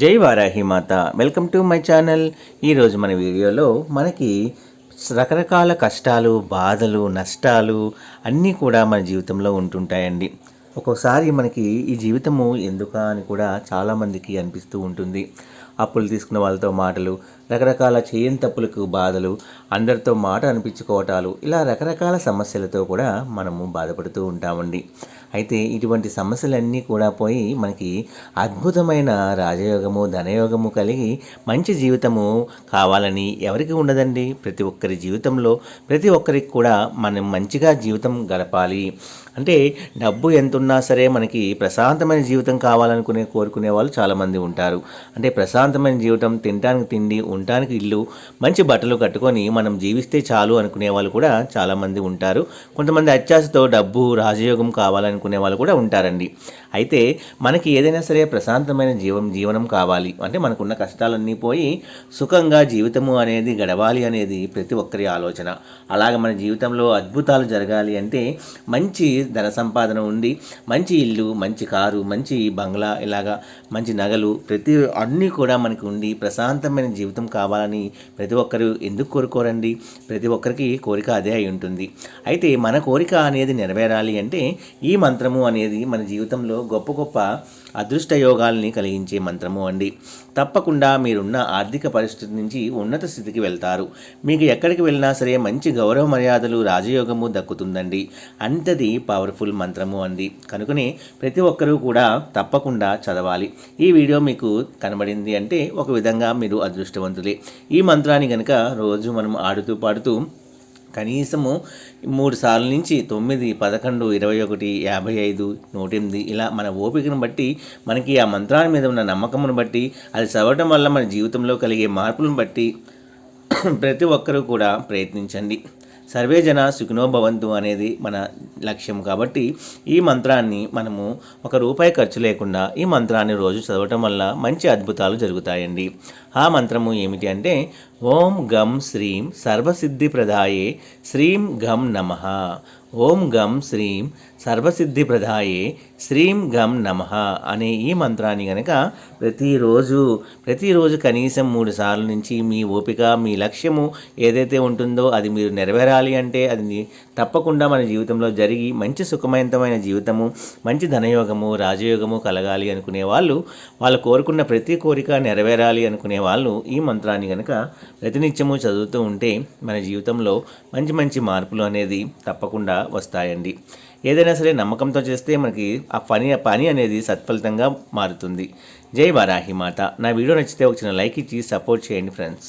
జై వారాహి మాత. Welcome to my channel. ఈరోజు మన వీడియోలో మనకి రకరకాల కష్టాలు బాధలు నష్టాలు అన్నీ కూడా మన జీవితంలో ఉంటుంటాయండి. ఒక్కోసారి మనకి ఈ జీవితము ఎందుక అని కూడా చాలామందికి అనిపిస్తూ ఉంటుంది. అప్పులు తీసుకున్న వాళ్ళతో మాటలు రకరకాల చేయని తప్పులకు బాధలు అందరితో మాట అనిపించుకోవటాలు ఇలా రకరకాల సమస్యలతో కూడా మనము బాధపడుతూ ఉంటామండి. అయితే ఇటువంటి సమస్యలన్నీ కూడా పోయి మనకి అద్భుతమైన రాజయోగము ధనయోగము కలిగి మంచి జీవితము కావాలని ఎవరికి ఉండదండి? ప్రతి ఒక్కరి జీవితంలో ప్రతి ఒక్కరికి కూడా మనం మంచిగా జీవితం గడపాలి. అంటే డబ్బు ఎంత ఉన్నా సరే మనకి ప్రశాంతమైన జీవితం కావాలనుకునే కోరుకునే వాళ్ళు చాలామంది ఉంటారు. అంటే ప్రశాంతమైన జీవితం తినడానికి తిండి ఉండటానికి ఇల్లు మంచి బట్టలు కట్టుకొని మనం జీవిస్తే చాలు అనుకునే వాళ్ళు కూడా చాలామంది ఉంటారు. కొంతమంది అత్యాశతో డబ్బు రాజయోగం అనుకునే వాళ్ళు కూడా ఉంటారండి. అయితే మనకి ఏదైనా సరే ప్రశాంతమైన జీవం జీవనం కావాలి. అంటే మనకున్న కష్టాలన్నీ పోయి సుఖంగా జీవితము అనేది గడవాలి అనేది ప్రతి ఒక్కరి ఆలోచన. అలాగే మన జీవితంలో అద్భుతాలు జరగాలి అంటే మంచి ధన సంపాదన ఉండి మంచి ఇల్లు మంచి కారు మంచి బంగ్లా ఇలాగా మంచి నగలు ప్రతి అన్నీ కూడా మనకు ఉండి ప్రశాంతమైన జీవితం కావాలని ప్రతి ఒక్కరు ఎందుకు కోరుకోరండి? ప్రతి ఒక్కరికి కోరిక అదే అయి ఉంటుంది. అయితే మన కోరిక అనేది నెరవేరాలి అంటే ఈ మంత్రము అనేది మన జీవితంలో గొప్ప గొప్ప అదృష్ట యోగాల్ని కలిగించే మంత్రము అండి. తప్పకుండా మీరున్న ఆర్థిక పరిస్థితి నుంచి ఉన్నత స్థితికి వెళ్తారు. మీకు ఎక్కడికి వెళ్ళినా సరే మంచి గౌరవ మర్యాదలు రాజయోగము దక్కుతుందండి. అంతది పవర్ఫుల్ మంత్రము అండి. కనుకనే ప్రతి ఒక్కరూ కూడా తప్పకుండా చదవాలి. ఈ వీడియో మీకు కనబడింది అంటే ఒక విధంగా మీరు అదృష్టవంతులే. ఈ మంత్రాన్ని కనుక రోజు మనం ఆడుతూ పాడుతూ కనీసము మూడు సార్లు నుంచి తొమ్మిది పదకొండు ఇరవై ఒకటి యాభై ఐదు నూటెనిమిది ఇలా మన ఓపికను బట్టి మనకి ఆ మంత్రాల మీద ఉన్న నమ్మకమును బట్టి అది చదవటం వల్ల మన జీవితంలో కలిగే మార్పులను బట్టి ప్రతి ఒక్కరూ కూడా ప్రయత్నించండి. సర్వే జన సుఖినోభవంతు అనేది మన లక్ష్యం కాబట్టి ఈ మంత్రాన్ని మనము ఒక రూపాయి ఖర్చు లేకుండా ఈ మంత్రాన్ని రోజు చదవటం వల్ల మంచి అద్భుతాలు జరుగుతాయండి. ఆ మంత్రము ఏమిటి అంటే ఓం గం శ్రీం సర్వసిద్ధి ప్రదాయే శ్రీం గం నమ. ఓం గం శ్రీం సర్వసిద్ధి ప్రదాయే శ్రీం గం నమ అనే ఈ మంత్రాన్ని కనుక ప్రతిరోజు ప్రతిరోజు కనీసం మూడు సార్లు నుంచి మీ ఓపిక మీ లక్ష్యము ఏదైతే ఉంటుందో అది మీరు నెరవేరాలి అంటే అది తప్పకుండా మన జీవితంలో జరిగి మంచి సుఖమయంతమైన జీవితము మంచి ధనయోగము రాజయోగము కలగాలి అనుకునే వాళ్ళు వాళ్ళు కోరుకున్న ప్రతి కోరిక నెరవేరాలి అనుకునే వాళ్ళు ఈ మంత్రాన్ని కనుక ప్రతినిత్యము చదువుతూ ఉంటే మన జీవితంలో మంచి మంచి మార్పులు అనేది తప్పకుండా వస్తాయండి. ఏదైనా సరే నమ్మకంతో చేస్తే మనకి ఆ పని ఆ పని అనేది సత్ఫలితంగా మారుతుంది. జై వారాహి మాత. నా వీడియో నచ్చితే ఒక చిన్న లైక్ ఇచ్చి సపోర్ట్ చేయండి ఫ్రెండ్స్.